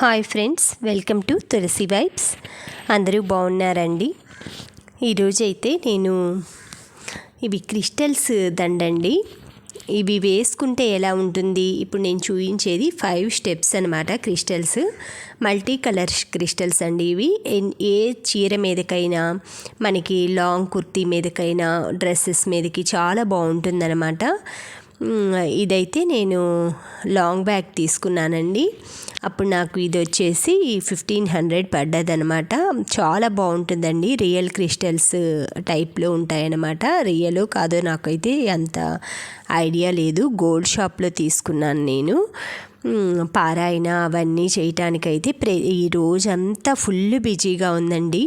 Hi friends welcome to Tulasi vibes. అందరూ బాగున్నారండి? ఈరోజు అయితే నేను ఇవి క్రిస్టల్స్ దండండి. ఇవి వేసుకుంటే ఎలా ఉంటుంది? ఇప్పుడు నేను చూపించేది ఫైవ్ స్టెప్స్ అనమాట క్రిస్టల్స్. మల్టీ కలర్ క్రిస్టల్స్ అండి ఇవి. ఏ చీర మీదకైనా మనకి లాంగ్ కుర్తీ మీదకైనా డ్రెస్సెస్ మీదకి చాలా బాగుంటుందన్నమాట. ఇదైతే నేను లాంగ్ బ్యాగ్ తీసుకున్నానండి. అప్పుడు నాకు ఇది వచ్చేసి ఫిఫ్టీన్ హండ్రెడ్ పడ్డదనమాట చాలా బాగుంటుందండి. రియల్ క్రిస్టల్స్ టైప్లో ఉంటాయన్నమాట. రియల్ కాదో నాకైతే అంత ఐడియా లేదు. గోల్డ్ షాప్లో తీసుకున్నాను నేను. పారాయణ అవన్నీ చేయటానికైతే ప్రే ఈ రోజంతా ఫుల్ బిజీగా ఉందండి.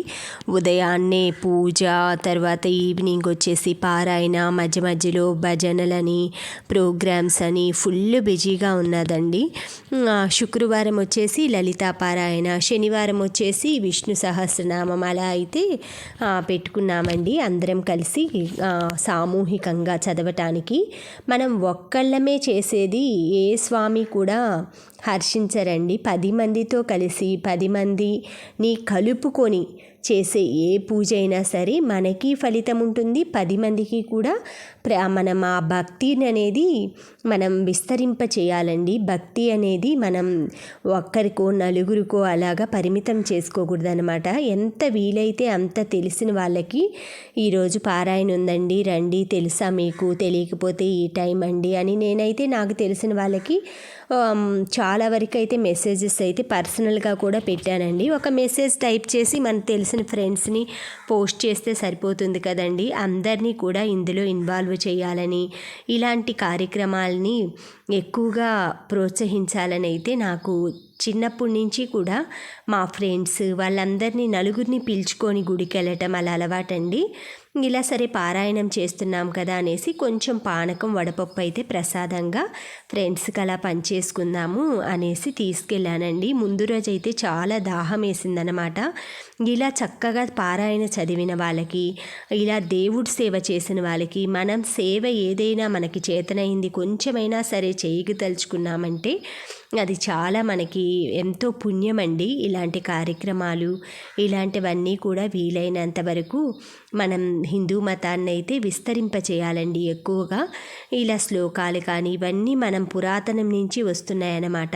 ఉదయాన్నే పూజ తర్వాత ఈవినింగ్ వచ్చేసి పారాయణ మధ్య మధ్యలో భజనలని ప్రోగ్రామ్స్ అని ఫుల్ బిజీగా ఉన్నదండి. శుక్రవారం వచ్చేసి లలితా పారాయణ శనివారం వచ్చేసి విష్ణు సహస్రనామం అలా అయితే పెట్టుకున్నామండి. అందరం కలిసి సామూహికంగా చదవటానికి. మనం ఒక్కళ్ళమే చేసేది ఏ స్వామి కూడా హర్షించరండి. పది మందితో కలిసి పది మందిని కలుపుకొని చేసే ఏ పూజ అయినా సరే మనకి ఫలితం ఉంటుంది. పది మందికి కూడా ప్ర మనం ఆ భక్తిని అనేది మనం విస్తరింప చేయాలండి. భక్తి అనేది మనం ఒక్కరికో నలుగురికో అలాగా పరిమితం చేసుకోకూడదు అనమాట ఎంత వీలైతే అంత తెలిసిన వాళ్ళకి ఈరోజు పారాయణ ఉందండి. రండి తెలుసా మీకు? తెలియకపోతే ఈ టైం అండి అని నేనైతే నాకు తెలిసిన వాళ్ళకి చాలా వరకు అయితే మెసేజెస్ అయితే పర్సనల్గా కూడా పెట్టానండి. ఒక మెసేజ్ టైప్ చేసి మనకు తెలిసిన ఫ్రెండ్స్ని పోస్ట్ చేస్తే సరిపోతుంది కదండి. అందరినీ కూడా ఇందులో ఇన్వాల్వ్ చేయాలని ఇలాంటి కార్యక్రమాలని ఎక్కువగా ప్రోత్సహించాలని అయితే నాకు చిన్నప్పటి నుంచి కూడా మా ఫ్రెండ్స్ వాళ్ళందరినీ నలుగురిని పిలుచుకొని గుడికి వెళ్ళటం అలా అలవాటండి. ఇలా సరే పారాయణం చేస్తున్నాం కదా అనేసి కొంచెం పానకం వడపప్పు అయితే ప్రసాదంగా ఫ్రెండ్స్కి అలా పంచేసుకుందాము అనేసి తీసుకెళ్ళానండి. ముందు రోజు అయితే చాలా దాహం వేసిందనమాట ఇలా చక్కగా పారాయణ చదివిన వాళ్ళకి ఇలా దేవుడి సేవ చేసిన వాళ్ళకి మనం సేవ ఏదైనా మనకి చేతనైంది కొంచెమైనా సరే చేయగదలుచుకున్నామంటే అది చాలా మనకి ఎంతో పుణ్యమండి. ఇలాంటి కార్యక్రమాలు ఇలాంటివన్నీ కూడా వీలైనంత వరకు మనం హిందూ మతాన్ని అయితే విస్తరింపచేయాలండి ఎక్కువగా. ఇలా శ్లోకాలు కానీ ఇవన్నీ మనం పురాతనం నుంచి వస్తున్నాయన్నమాట.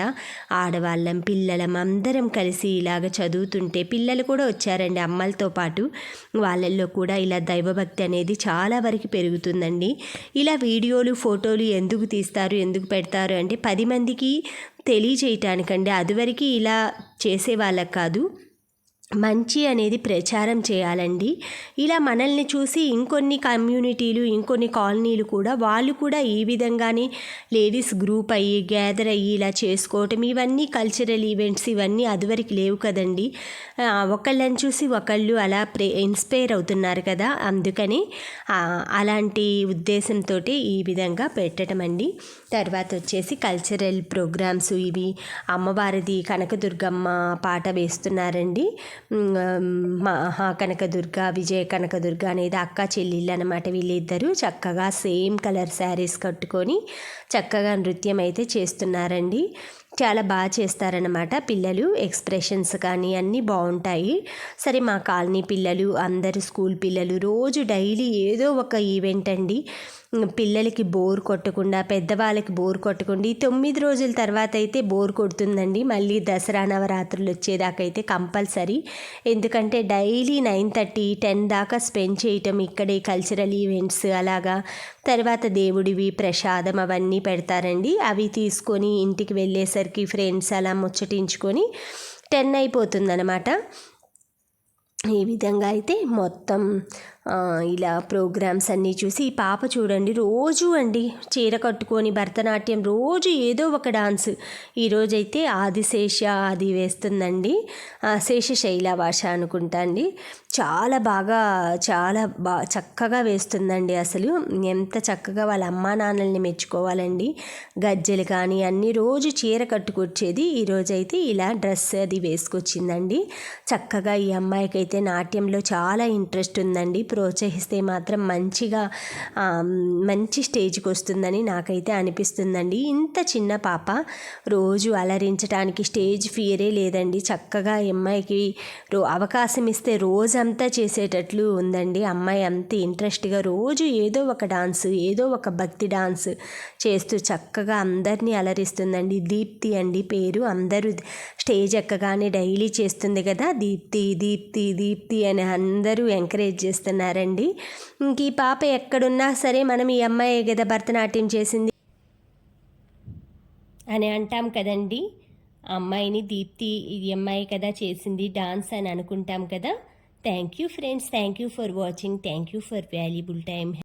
ఆడవాళ్ళం పిల్లలం అందరం కలిసి ఇలాగ చదువుతుంటే పిల్లలు కూడా వచ్చారండి అమ్మలతో పాటు. వాళ్ళల్లో కూడా ఇలా దైవభక్తి అనేది చాలా వరకు పెరుగుతుందండి. ఇలా వీడియోలు ఫోటోలు ఎందుకు తీస్తారు ఎందుకు పెడతారు అంటే పది మందికి తెలియజేయటానికండి. అదివరకు ఇలా చేసేవాళ్ళకి కాదు. మంచి అనేది ప్రచారం చేయాలండి. ఇలా మనల్ని చూసి ఇంకొన్ని కమ్యూనిటీలు ఇంకొన్ని కాలనీలు కూడా వాళ్ళు కూడా ఈ విధంగానే లేడీస్ గ్రూప్ అయ్యి గ్యాదర్ అయ్యి ఇలా చేసుకోవటం ఇవన్నీ కల్చరల్ ఈవెంట్స్ ఇవన్నీ అదివరకు లేవు కదండి. ఒకళ్ళని చూసి ఒకళ్ళు అలా ప్రే ఇన్స్పైర్ అవుతున్నారు కదా అందుకని అలాంటి ఉద్దేశంతో ఈ విధంగా పెట్టడం అండి. తర్వాత వచ్చేసి కల్చరల్ ప్రోగ్రామ్స్ ఇవి. అమ్మవారిది కనకదుర్గమ్మ పాట వేస్తున్నారండి. మహా కనకదుర్గ విజయ కనకదుర్గ అనేది అక్క చెల్లెళ్ళు అనమాట వీళ్ళిద్దరూ చక్కగా సేమ్ కలర్ శారీస్ కట్టుకొని చక్కగా నృత్యం అయితే చేస్తున్నారండి. చాలా బాగా చేస్తారనమాట పిల్లలు. ఎక్స్ప్రెషన్స్ కానీ అన్నీ బాగుంటాయి. సరే మా కాలనీ పిల్లలు అందరు స్కూల్ పిల్లలు రోజు డైలీ ఏదో ఒక ఈవెంట్ అండి. పిల్లలకి బోర్ కొట్టకుండా పెద్దవాళ్ళకి బోర్ కొట్టకుండా ఈ తొమ్మిది రోజుల తర్వాత అయితే బోర్ కొడుతుందండి. మళ్ళీ దసరా నవరాత్రులు వచ్చేదాకైతే కంపల్సరీ ఎందుకంటే డైలీ నైన్ థర్టీ టెన్ దాకా స్పెండ్ చేయటం ఇక్కడే కల్చరల్ ఈవెంట్స్ అలాగా. తర్వాత దేవుడివి ప్రసాదం అవన్నీ పెడతారండి. అవి తీసుకొని ఇంటికి వెళ్ళేసరికి ఫ్రెండ్స్ అలా ముచ్చటించుకొని టెన్ అయిపోతుందన్నమాట. ఈ విధంగా అయితే మొత్తం ఇలా ప్రోగ్రామ్స్ అన్నీ చూసి ఈ పాప చూడండి రోజు అండి చీర కట్టుకొని భరతనాట్యం రోజు ఏదో ఒక డాన్స్. ఈరోజైతే ఆదిశేష అది వేస్తుందండి. ఆ, శేషశైల భాష అనుకుంటా అండి. చాలా బాగా చాలా బా చక్కగా వేస్తుందండి అసలు. ఎంత చక్కగా వాళ్ళ అమ్మా నాన్నల్ని మెచ్చుకోవాలండి. గజ్జెలు కానీ అన్ని రోజు చీర కట్టుకొచ్చేది. ఈరోజైతే ఇలా డ్రెస్ అది వేసుకొచ్చిందండి. చక్కగా ఈ అమ్మాయికి అయితే నాట్యంలో చాలా ఇంట్రెస్ట్ ఉందండి. ప్రోత్సహిస్తే మాత్రం మంచిగా మంచి స్టేజ్కి వస్తుందని నాకైతే అనిపిస్తుందండి. ఇంత చిన్న పాప రోజు అలరించడానికి స్టేజ్ ఫియరే లేదండి. చక్కగా అమ్మాయికి రో అవకాశం ఇస్తే రోజంతా చేసేటట్లు ఉందండి. అమ్మాయి అంత ఇంట్రెస్ట్గా రోజు ఏదో ఒక డాన్స్ ఏదో ఒక భక్తి డాన్స్ చేస్తూ చక్కగా అందరినీ అలరిస్తుందండి. దీప్తి అండి పేరు. అందరూ స్టేజ్ ఎక్కగానే డైలీ చేస్తుంది కదా దీప్తి దీప్తి దీప్తి అని అందరూ ఎంకరేజ్ చేస్తున్నారు. చేస్తున్నారండి ఇంక ఈ పాప ఎక్కడున్నా సరే మనం ఈ అమ్మాయి కదా భరతనాట్యం చేసింది అని అంటాం కదండి. ఆ అమ్మాయిని దీప్తి ఈ అమ్మాయి కదా చేసింది డాన్స్ అని అనుకుంటాం కదా. Thank you friends thank you for watching thank you for valuable time